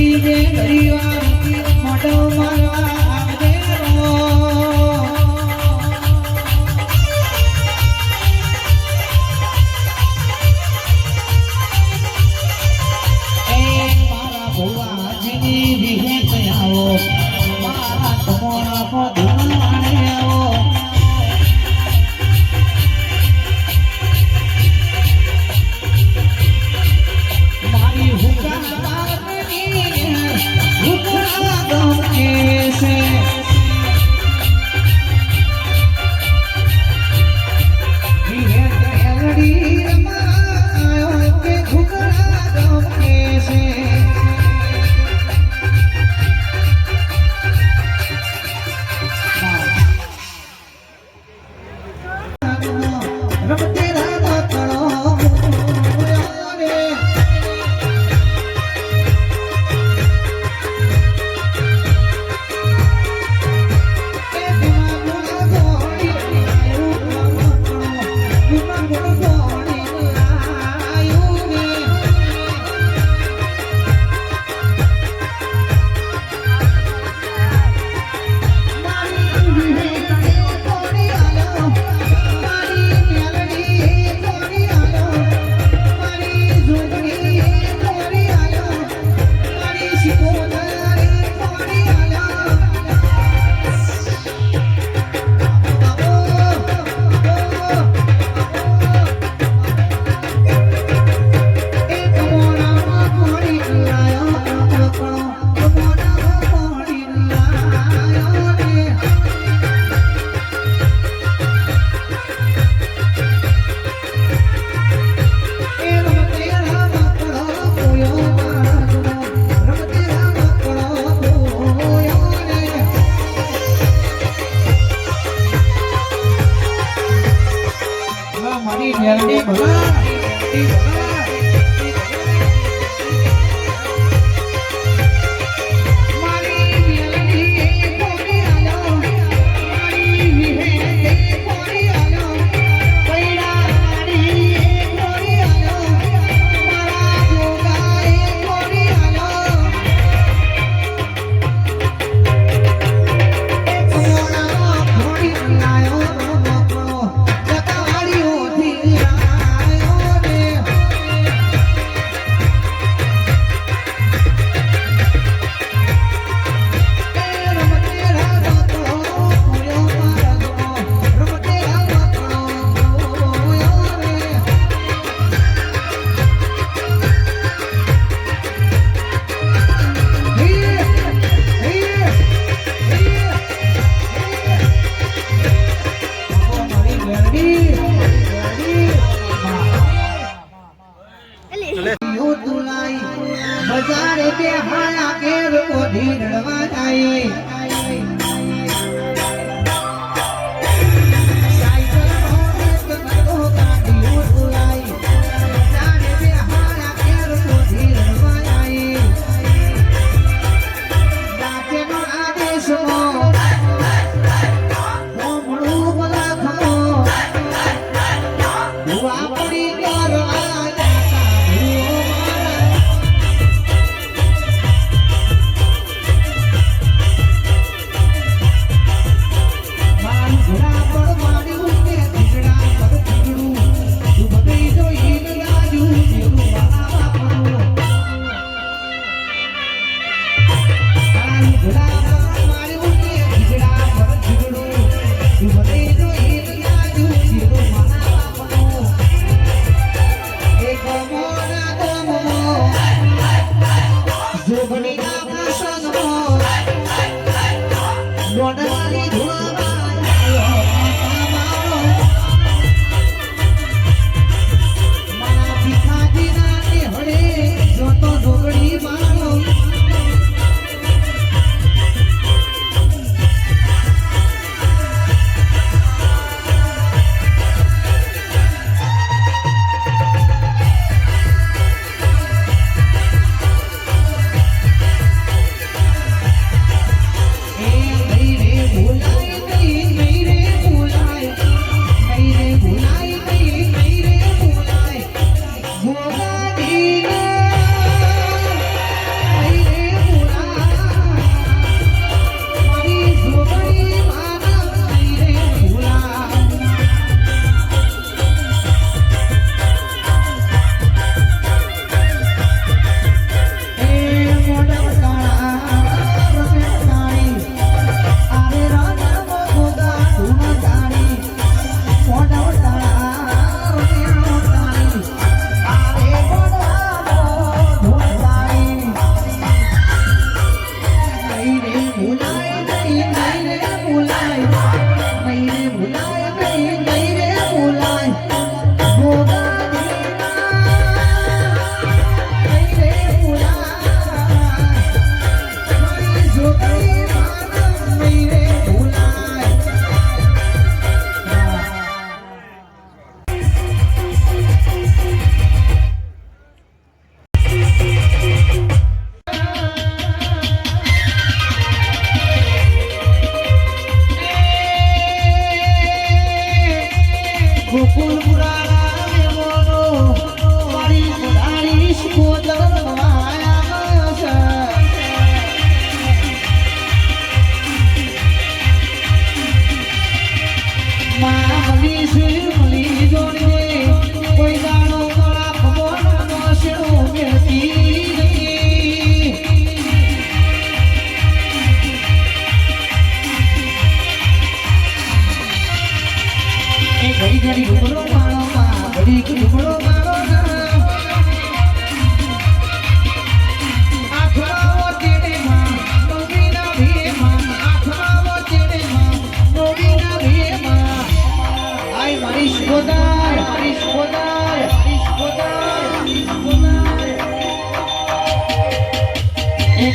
हरि जय हरिवा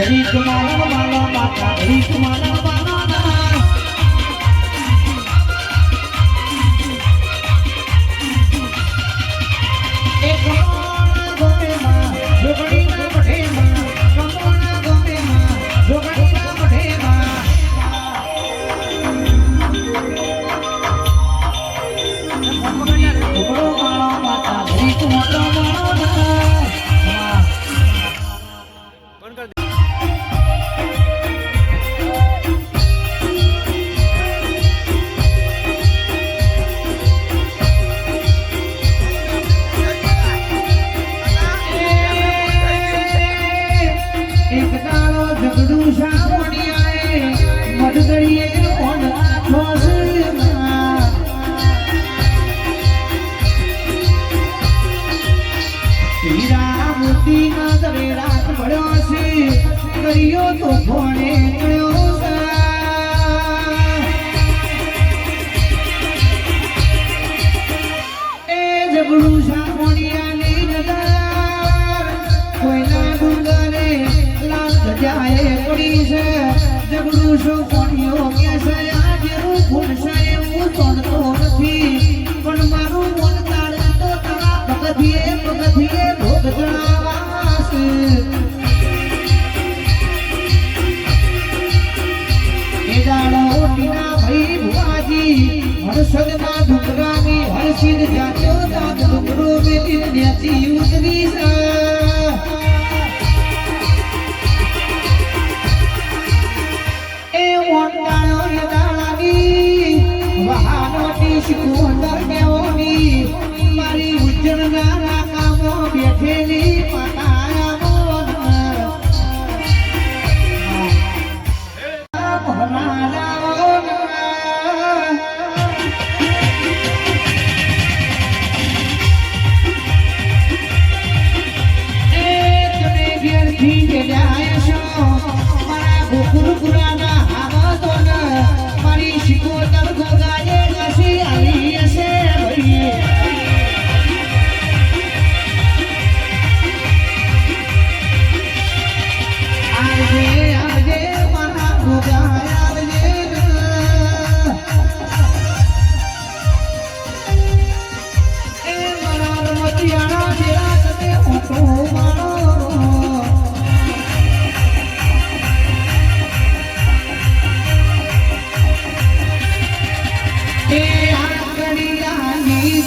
Hare Kumara Mala Mata Hare Kumara Mala કર્યો તો ગયો એ ઝઘડું સાવણિયાની નજર કોઈના ડુંગરે લાલ છે. શું કોણીઓ કે છે જેવું હું ભૂલશે. ઉતરી છે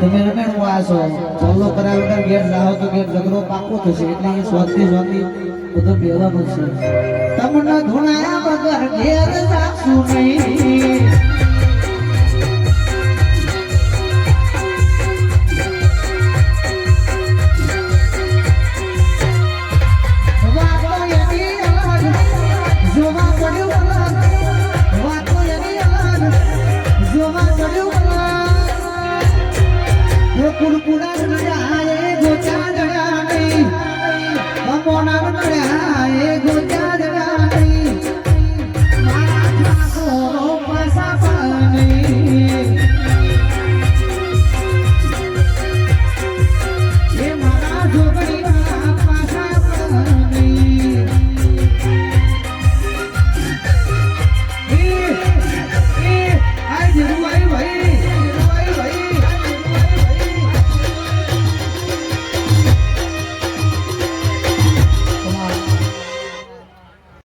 તમે રમેણું આ છો. ચોલો કર્યા વગર ગેટ રાહો તો ગેટ ઝઘડો પાકો થશે. એટલે એ સ્વાદથી સ્વાદથી બધું ભેગા બનશે તમને ધૂણાયા વગર ઘેર જાશું નહીં.